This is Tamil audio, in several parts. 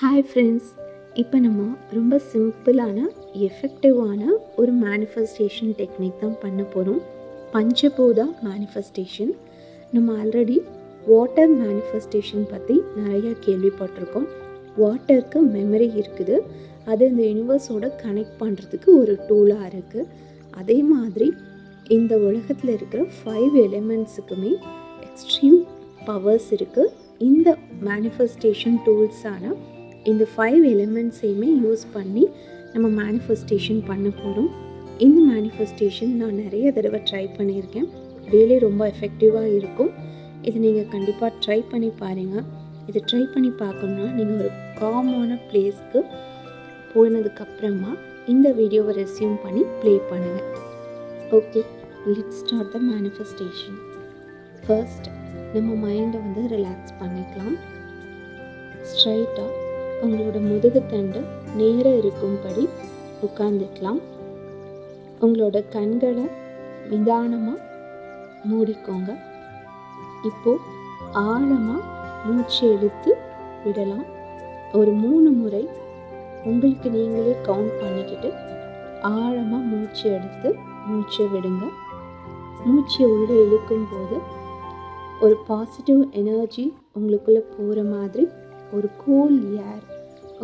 ஹாய் ஃப்ரெண்ட்ஸ் இப்போ நம்ம ரொம்ப சிம்பிளான எஃபெக்டிவான ஒரு மேனிஃபெஸ்டேஷன் டெக்னிக் தான் பண்ண போகிறோம் பஞ்சபூதா மேனிஃபெஸ்டேஷன் நம்ம ஆல்ரெடி வாட்டர் மேனிஃபெஸ்டேஷன் பற்றி நிறையா கேள்விப்பட்டிருக்கோம். வாட்டருக்கு மெமரி இருக்குது. அது இந்த யூனிவர்ஸோட கனெக்ட் பண்ணுறதுக்கு ஒரு டூலாக இருக்குது அதே மாதிரி இந்த உலகத்தில் இருக்கிற ஃபைவ் எலிமெண்ட்ஸுக்குமே எக்ஸ்ட்ரீம் பவர்ஸ் இருக்குது இந்த மேனிஃபெஸ்டேஷன் டூல்ஸான இந்த ஃபைவ் எலிமெண்ட்ஸையுமே யூஸ் பண்ணி நம்ம மேனிஃபெஸ்டேஷன் பண்ண போகிறோம் இந்த மேனிஃபெஸ்டேஷன் நான் நிறைய தடவை ட்ரை பண்ணியிருக்கேன். ரியலி ரொம்ப எஃபெக்டிவாக இருக்கும். இது நீங்கள் கண்டிப்பாக ட்ரை பண்ணி பாருங்கள் இதை ட்ரை பண்ணி பார்க்கணுன்னா நீங்கள் ஒரு காமான பிளேஸ்க்கு போனதுக்கப்புறமா இந்த வீடியோவை ரெஸ்யூம் பண்ணி ப்ளே பண்ணுங்கள் okay let start the manifestation first நம்ம மைண்டை வந்து ரிலாக்ஸ் பண்ணிக்கலாம். ஸ்ட்ரைட்டாக உங்களோட முதுகுத்தண்டு நேராக இருக்கும்படி உட்காந்துக்கலாம் உங்களோட கண்களை நிதானமாக மூடிக்கோங்க. இப்போது ஆழமாக மூச்சு எடுத்து விடலாம். ஒரு மூணு முறை உங்களுக்கு நீங்களே கவுண்ட் பண்ணிக்கிட்டு ஆழமாக மூச்சு எடுத்து மூச்சை விடுங்க. மூச்சை உள்ளே இழுக்கும்போது ஒரு பாசிட்டிவ் எனர்ஜி உங்களுக்குள்ளே போகிற மாதிரி ஒரு கூல் ஏர்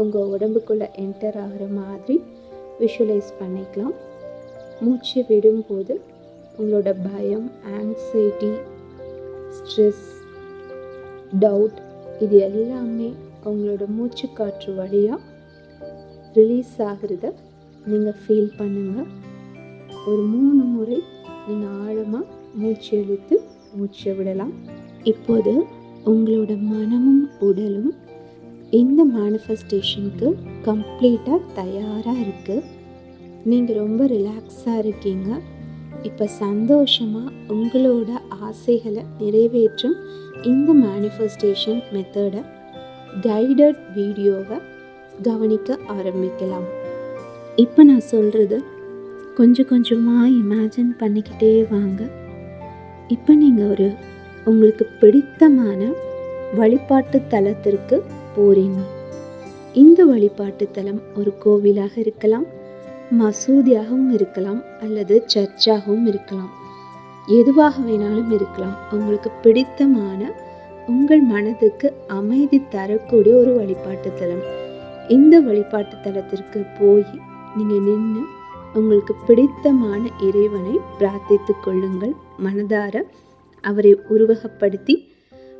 உங்கள் உடம்புக்குள்ளே என்டர் ஆகிற மாதிரி விஷுவலைஸ் பண்ணிக்கலாம். மூச்சு விடும்போது உங்களோட பயம் ஆங்ஸைட்டி ஸ்ட்ரெஸ் டவுட் இது எல்லாமே உங்களோட மூச்சு காற்று வழியாக ரிலீஸ் ஆகிறத நீங்கள் ஃபீல் பண்ணுங்கள் ஒரு மூணு முறை நீங்கள் ஆழமாக மூச்சு இழுத்து மூச்சை விடலாம். இப்போது உங்களோட மனமும் உடலும் இந்த மேனிஃபெஸ்டேஷனுக்கு கம்ப்ளீட்டாக தயாராக இருக்குது நீங்கள் ரொம்ப ரிலாக்ஸாக இருக்கீங்க. இப்போ சந்தோஷமாக உங்களோட ஆசைகளை நிறைவேற்றும் இந்த மேனிஃபெஸ்டேஷன் மெத்தடை கைடட் வீடியோவை கவனிக்க ஆரம்பிக்கலாம். இப்போ நான் சொல்கிறது கொஞ்சம் கொஞ்சமாக இமேஜின் பண்ணிக்கிட்டே வாங்க. இப்போ நீங்கள் ஒரு உங்களுக்கு பிடித்தமான வழிபாட்டு தலத்திற்கு போறீங்க இந்த வழிபாட்டு தலம் ஒரு கோவிலாக இருக்கலாம் மசூதியாகவும் இருக்கலாம் அல்லது சர்ச்சாகவும் இருக்கலாம். எதுவாக வேணாலும் இருக்கலாம். உங்களுக்கு பிடித்தமான உங்கள் மனதுக்கு அமைதி தரக்கூடிய ஒரு வழிபாட்டு தலம். இந்த வழிபாட்டு தலத்திற்கு போய் நீங்கள் நின்று உங்களுக்கு பிடித்தமான இறைவனை பிரார்த்தித்து கொள்ளுங்கள். மனதார அவரை உருவகப்படுத்தி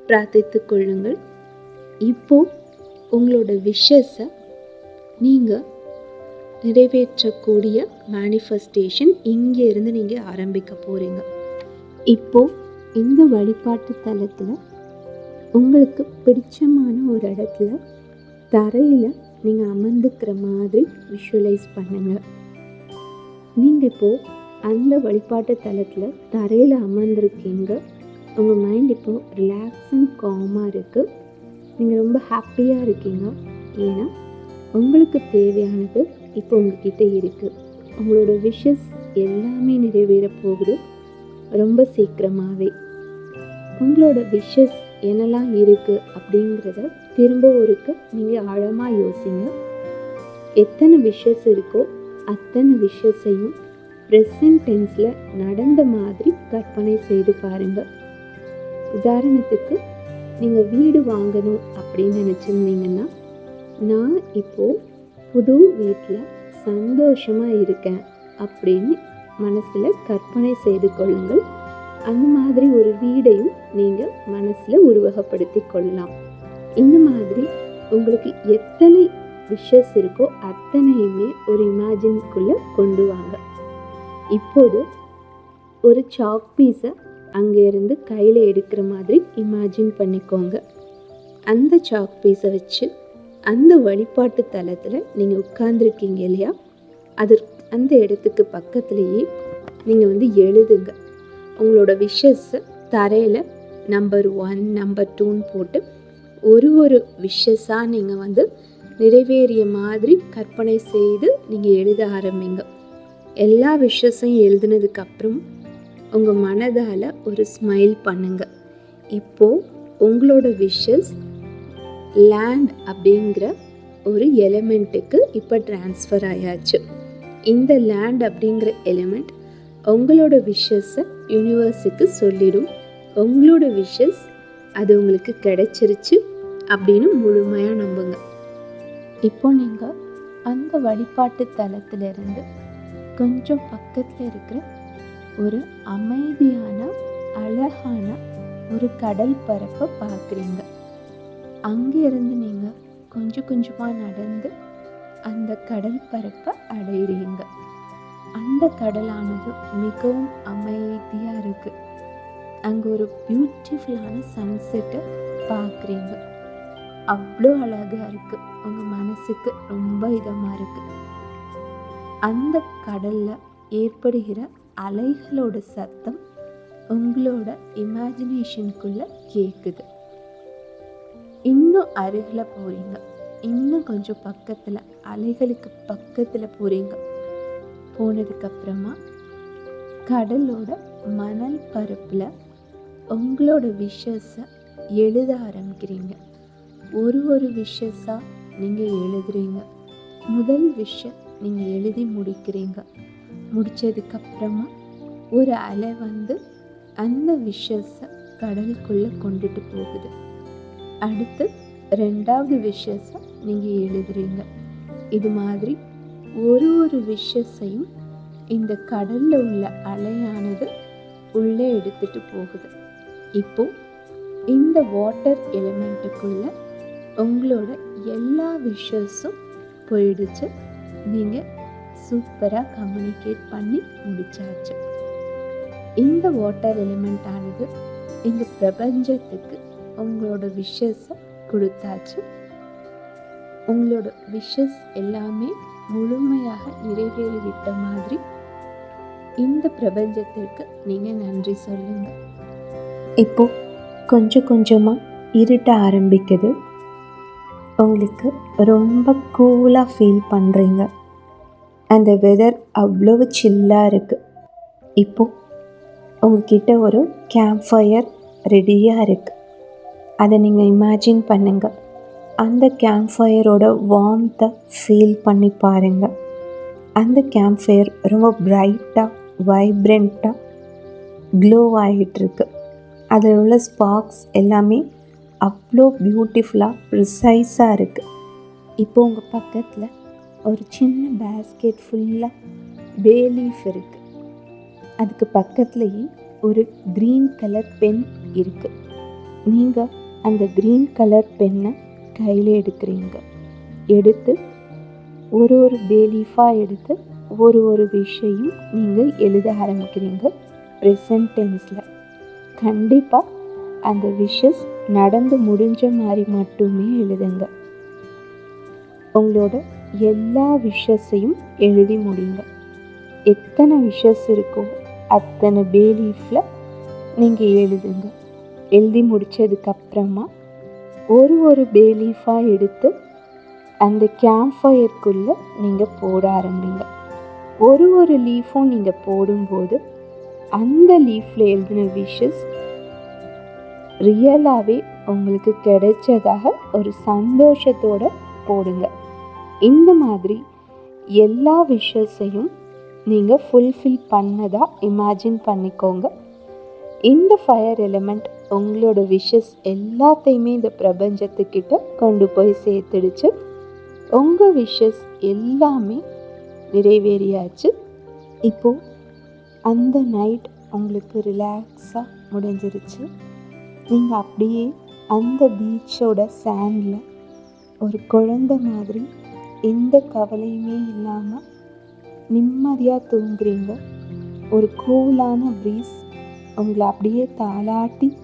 பிரார்த்தித்து கொள்ளுங்கள். இப்போது உங்களோட விஷஸை நீங்கள் நிறைவேற்றக்கூடிய மேனிஃபெஸ்டேஷன் இங்கே இருந்து நீங்கள் ஆரம்பிக்க போகிறீங்க இப்போது இந்த வழிபாட்டு தலத்தில் உங்களுக்கு பிடிச்சமான ஒரு இடத்துல தரையில் நீங்கள் அமர்ந்துக்கிற மாதிரி விஷுவலைஸ் பண்ணுங்கள் நீங்கள் இப்போது அந்த வழிபாட்டு தலத்தில் தரையில் அமர்ந்திருக்கீங்க. உங்கள் மைண்ட் இப்போது ரிலாக்ஸ் அண்ட் காமாக இருக்குது நீங்கள் ரொம்ப ஹாப்பியாக இருக்கீங்க. ஏன்னா உங்களுக்கு தேவையானது இப்போ உங்ககிட்ட இருக்குது உங்களோட விஷஸ் எல்லாமே நிறைவேற போகுது. ரொம்ப சீக்கிரமாகவே உங்களோட விஷஸ் என்னெல்லாம் இருக்குது அப்படிங்கிறத திரும்ப ஒருக்க நீங்கள் ஆழமாக யோசிங்க. எத்தனை விஷஸ் இருக்கோ அத்தனை விஷஸையும் ப்ரெசன்ட் டென்ஸில் நடந்த மாதிரி கற்பனை செய்து பாருங்கள் உதாரணத்துக்கு நீங்கள் வீடு வாங்கணும் அப்படின்னு நினச்சிருந்தீங்கன்னா நான் இப்போது புது வீட்டில் சந்தோஷமாக இருக்கேன் அப்படின்னு மனசில் கற்பனை செய்து கொள்ளுங்கள். அந்த மாதிரி ஒரு வீடையும் நீங்கள் மனசில் உருவகப்படுத்தி கொள்ளலாம். இந்த மாதிரி உங்களுக்கு எத்தனை விஷஸ் இருக்கோ அத்தனையுமே ஒரு இமேஜின்குள்ளே கொண்டு வாங்க. இப்போது ஒரு சாக் பீஸை அங்கேருந்து கையில் எடுக்கிற மாதிரி இமேஜின் பண்ணிக்கோங்க. அந்த சாக் பீஸை வச்சு அந்த வழிபாட்டு தலத்தில் நீங்கள் உட்கார்ந்துருக்கீங்க இல்லையா? அது அந்த இடத்துக்கு பக்கத்துலேயே நீங்கள் வந்து எழுதுங்க. உங்களோட விஷஸை தரையில் நம்பர் ஒன் நம்பர் டூன்னு போட்டு ஒரு ஒரு விஷஸாக நீங்கள் வந்து நிறைவேறிய மாதிரி கற்பனை செய்து நீங்கள் எழுத ஆரம்பிங்க. எல்லா விஷஸையும் எழுதுனதுக்கப்புறம் உங்கள் மனதால் ஒரு ஸ்மைல் பண்ணுங்க. இப்போது உங்களோட விஷஸ் லேண்ட் அப்படிங்கிற ஒரு எலிமெண்ட்டுக்கு இப்போ ட்ரான்ஸ்ஃபர் ஆயாச்சு. இந்த லேண்ட் அப்படிங்கிற எலிமெண்ட் உங்களோட விஷஸை யூனிவர்ஸுக்கு சொல்லிடும். உங்களோட விஷஸ் அது உங்களுக்கு கிடைச்சிருச்சு அப்படின்னு முழுமையாக நம்புங்க. இப்போ நீங்கள் அந்த வழிபாட்டு தலத்திலிருந்து கொஞ்சம் பக்கத்தில் இருக்கிற ஒரு அமைதியான அழகான ஒரு கடல் பரப்பை பார்க்குறீங்க அங்கேருந்து நீங்கள் கொஞ்சம் கொஞ்சமாக நடந்து அந்த கடல் பரப்பை அடையிறீங்க. அந்த கடலானது மிகவும் அமைதியாக இருக்குது அங்கே ஒரு பியூட்டிஃபுல்லான சன்செட்டை பார்க்குறீங்க அவ்வளோ அழகாக இருக்குது உங்கள் மனசுக்கு ரொம்ப இதமாக இருக்குது அந்த கடலில் ஏற்படுகிற அலைகளோட சத்தம் உங்களோட இமேஜினேஷனுக்குள்ளே கேட்குது இன்னும் அருகில் போகிறீங்க இன்னும் கொஞ்சம் பக்கத்தில் அலைகளுக்கு பக்கத்தில் போகிறீங்க போனதுக்கப்புறமா கடலோட மணல் பரப்பில் உங்களோட விஷஸை எழுத ஆரம்பிக்கிறீங்க. ஒரு ஒரு விஷஸாக நீங்கள் எழுதுறீங்க. முதல் விஷயம் நீங்கள் எழுதி முடிக்கிறீங்க. முடித்ததுக்கப்புறமா ஒரு அலை வந்து அந்த விஷஸை கடலுக்குள்ளே கொண்டுட்டு போகுது. அடுத்து ரெண்டாவது விஷஸை நீங்கள் எழுதுறீங்க. இது மாதிரி ஒரு ஒரு விஷஸையும் இந்த கடலில் உள்ள அலையானது உள்ளே எடுத்துட்டு போகுது. இப்போ இந்த வாட்டர் எலிமெண்ட்டுக்குள்ளே உங்களோட எல்லா விஷஸும் போயிடுச்சு. நீங்கள் சூப்பராக கம்யூனிகேட் பண்ணி முடித்தாச்சு இந்த வாட்டர் எலிமெண்ட் ஆனது இந்த பிரபஞ்சத்துக்கு உங்களோட விஷஸை கொடுத்தாச்சு. உங்களோட விஷஸ் எல்லாமே முழுமையாக நிறைவேறிவிட்ட மாதிரி இந்த பிரபஞ்சத்திற்கு நீங்கள் நன்றி சொல்லுங்க. இப்போ கொஞ்சம் கொஞ்சமாக இருட்ட ஆரம்பிக்குது. உங்களுக்கு ரொம்ப கூலாக ஃபீல் பண்ணுறீங்க அந்த வெதர் அவ்வளவு சில்லாக இருக்குது இப்போது உங்ககிட்ட ஒரு கேம்ப் ஃபயர் ரெடியாக இருக்குது அதை நீங்கள் இமேஜின் பண்ணுங்கள் அந்த கேம்ப் ஃபயரோட வார்ம்த்தை ஃபீல் பண்ணி பாருங்கள் அந்த கேம்ப் ஃபயர் ரொம்ப பிரைட்டாக வைப்ரண்ட்டாக க்ளோ ஆகிட்டுருக்கு அதில் உள்ள ஸ்பார்க்ஸ் எல்லாமே அவ்வளோ பியூட்டிஃபுல்லாக ப்ரிசைஸாக இருக்குது இப்போ உங்கள் பக்கத்தில் ஒரு சின்ன பேஸ்கெட் ஃபுல்லாக பே லீஃப் இருக்குது அதுக்கு பக்கத்துலேயே ஒரு க்ரீன் கலர் பென் இருக்குது நீங்கள் அந்த க்ரீன் கலர் பென்னை கையில் எடுக்கிறீங்க. எடுத்து ஒரு ஒரு பேலீஃபாக எடுத்து ஒரு ஒரு விஷயம் நீங்கள் எழுத ஆரம்பிக்கிறீங்க ப்ரெசன்ட் டென்ஸில் கண்டிப்பாக அந்த விஷஸ் நடந்து முடிஞ்ச மாதிரி மட்டுமே எழுதுங்க. உங்களோட எல்லா விஷஸையும் எழுதி முடிங்க. எத்தனை விஷஸ் இருக்கோ அத்தனை பேலீஃபில் நீங்கள் எழுதுங்க. எழுதி முடித்ததுக்கப்புறமா ஒரு ஒரு பேலீஃபாக எடுத்து அந்த கேம்ப் ஃபயர்க்குள்ளே நீங்கள் போட ஆரம்பிங்க. ஒரு ஒரு லீஃபும் நீங்கள் போடும்போது அந்த லீஃப்பில் எழுதின விஷஸ் ரியலாகவே உங்களுக்கு கிடைச்சதாக ஒரு சந்தோஷத்தோடு போடுங்க. இந்த மாதிரி எல்லா விஷஸையும் நீங்கள் ஃபுல்ஃபில் பண்ணதாக இமேஜின் பண்ணிக்கோங்க. இந்த ஃபயர் எலிமெண்ட் உங்களோட விஷஸ் எல்லாத்தையுமே இந்த பிரபஞ்சத்துக்கிட்ட கொண்டு போய் சேர்த்துடுச்சு. உங்கள் விஷஸ் எல்லாமே நிறைவேறியாச்சு. இப்போது அந்த நைட் உங்களுக்கு ரிலாக்ஸாக முடிஞ்சிருச்சு. நீங்கள் அப்படியே அந்த பீச்சோட சேண்டில் ஒரு குழந்த மாதிரி எந்த கவலையுமே இல்லாமல் நிம்மதியாக தூங்குறீங்க. ஒரு கூலான ப்ரீஸ் உங்களை அப்படியே தாளாட்டி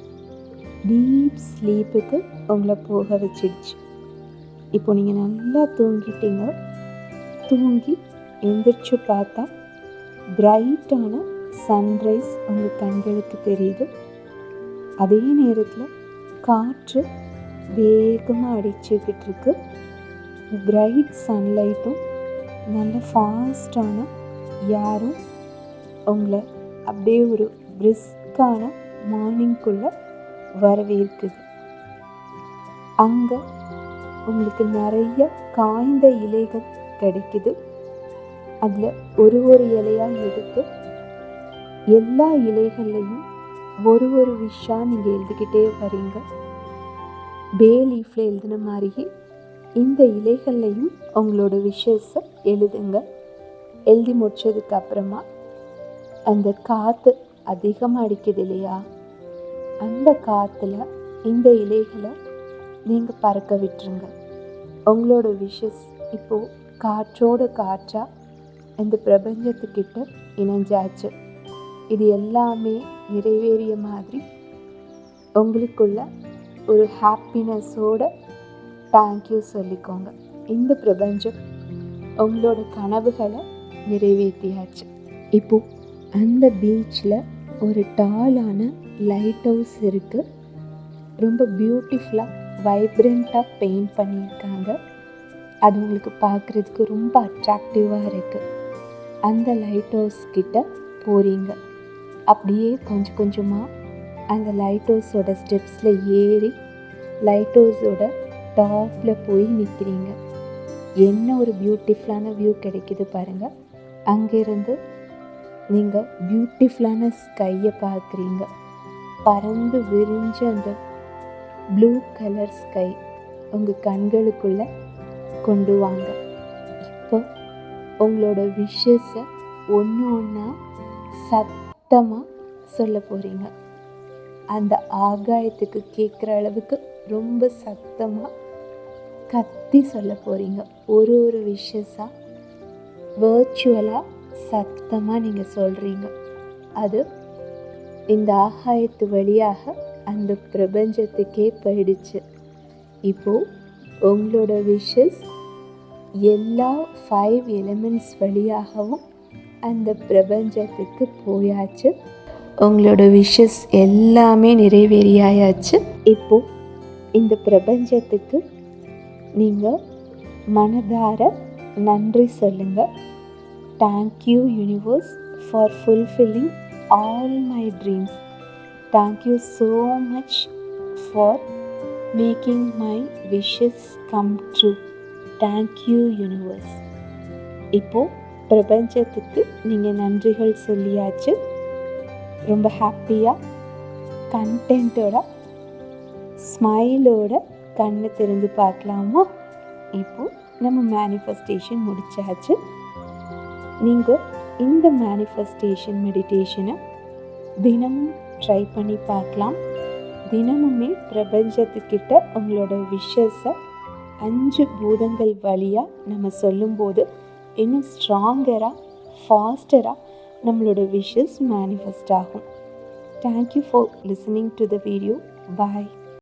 டீப் ஸ்லீப்புக்கு உங்களை போக வச்சிடுச்சு. இப்போ நீங்கள் நல்லா தூங்கிட்டீங்க. தூங்கி எந்திரிச்சு பார்த்தா பிரைட்டான சன்ரைஸ் உங்கள் கண்களுக்கு தெரியுது. அதே நேரத்தில் காற்று வேகமாக அடிச்சுக்கிட்டு இருக்கு. பிரைட் சன்லைட்டும் நல்ல ஃபாஸ்டான யாரும் உங்களை அப்படியே ஒரு பிரிஸ்கான மார்னிங்குள்ளே வரவேற்குது. அங்கே உங்களுக்கு நிறைய காய்ந்த இலைகள் கிடைக்குது. அதில் ஒரு ஒரு இலையாக எடுத்து எல்லா இலைகள்லையும் ஒரு ஒரு விஷயம் நீங்கள் எழுதிக்கிட்டே வரீங்க பே லீஃபில் எழுதின மாதிரியே இந்த இலைகள்லையும் உங்களோட விஷஸை எழுதுங்க. எழுதி முடிச்சதுக்கு அப்புறமா அந்த காற்று அதிகமாக அடிக்குது இல்லையா? அந்த காற்றுல இந்த இலைகளை நீங்கள் பறக்க விட்டுருங்க. உங்களோட விஷஸ் இப்போது காற்றோட காற்றா இந்த பிரபஞ்சத்துக்கிட்ட இணைஞ்சாச்சு. இது எல்லாமே நிறைவேறிய மாதிரி உங்களுக்குள்ள ஒரு ஹாப்பினஸோட தேங்க்யூ சொல்லிக்கோங்க. இந்த பிரபஞ்சம் உங்களோட கனவுகளை நிறைவேற்றியாச்சு. இப்போ அந்த பீச்சில் ஒரு டாலான லைட் ஹவுஸ் இருக்குது ரொம்ப பியூட்டிஃபுல்லாக வைப்ரண்ட்டாக பெயிண்ட் பண்ணியிருக்காங்க. அது உங்களுக்கு பார்க்குறதுக்கு ரொம்ப அட்ராக்டிவாக இருக்குது அந்த லைட் ஹவுஸ் கிட்ட போகிறீங்க அப்படியே கொஞ்சம் கொஞ்சமாக அந்த லைட் ஹவுஸோட ஸ்டெப்ஸில் ஏறி லைட் ஹவுஸோட டாப்பில் போய் நிற்கிறீங்க என்ன ஒரு பியூட்டிஃபுல்லான வியூ கிடைக்கிது பாருங்கள் அங்கேருந்து நீங்கள் பியூட்டிஃபுல்லான ஸ்கையை பார்க்குறீங்க. பறந்து விரிஞ்ச அந்த ப்ளூ கலர் ஸ்கை உங்கள் கண்களுக்குள்ளே கொண்டு வாங்க. இப்போ உங்களோட விஷஸை ஒன்று ஒன்றா சத்தமாக சொல்ல போகிறீங்க அந்த ஆகாயத்துக்கு கேட்குற அளவுக்கு ரொம்ப சத்தமாக கத்தி சொல்ல போகிறீங்க ஒரு ஒரு விஷஸாக வேர்ச்சுவலாக சத்தமாக நீங்கள் சொல்கிறீங்க அது இந்த ஆகாயத்து வழியாக அந்த பிரபஞ்சத்துக்கே போயிடுச்சு. இப்போது உங்களோட விஷஸ் எல்லா ஃபைவ் எலிமெண்ட்ஸ் வழியாகவும் அந்த பிரபஞ்சத்துக்கு போயாச்சு. உங்களோட விஷஸ் எல்லாமே நிறைவேறியாயாச்சு. இப்போது இந்த பிரபஞ்சத்துக்கு நீங்கள் மனதார நன்றி சொல்லுங்கள் thank you universe for fulfilling all my dreams thank you so much for making my wishes come true thank you universe இப்போது பிரபஞ்சத்துக்கு நீங்கள் நன்றிகள் சொல்லியாச்சு. ரொம்ப ஹாப்பியாக கண்டென்ட்டோட ஸ்மைலோட கண்ணை திறந்து பார்க்கலாமா? இப்போது நம்ம மேனிஃபெஸ்டேஷன் முடிச்சாச்சு. நீங்கள் இந்த மேனிஃபெஸ்டேஷன் மெடிடேஷனை தினமும் ட்ரை பண்ணி பார்க்கலாம். தினமுமே பிரபஞ்சத்துக்கிட்ட உங்களோட விஷஸை அஞ்சு பூதங்கள் வழியாக நம்ம சொல்லும்போது இன்னும் ஸ்ட்ராங்கராக ஃபாஸ்டராக நம்மளோட விஷஸ் மேனிஃபெஸ்ட் ஆகும். Thank you for listening to the video bye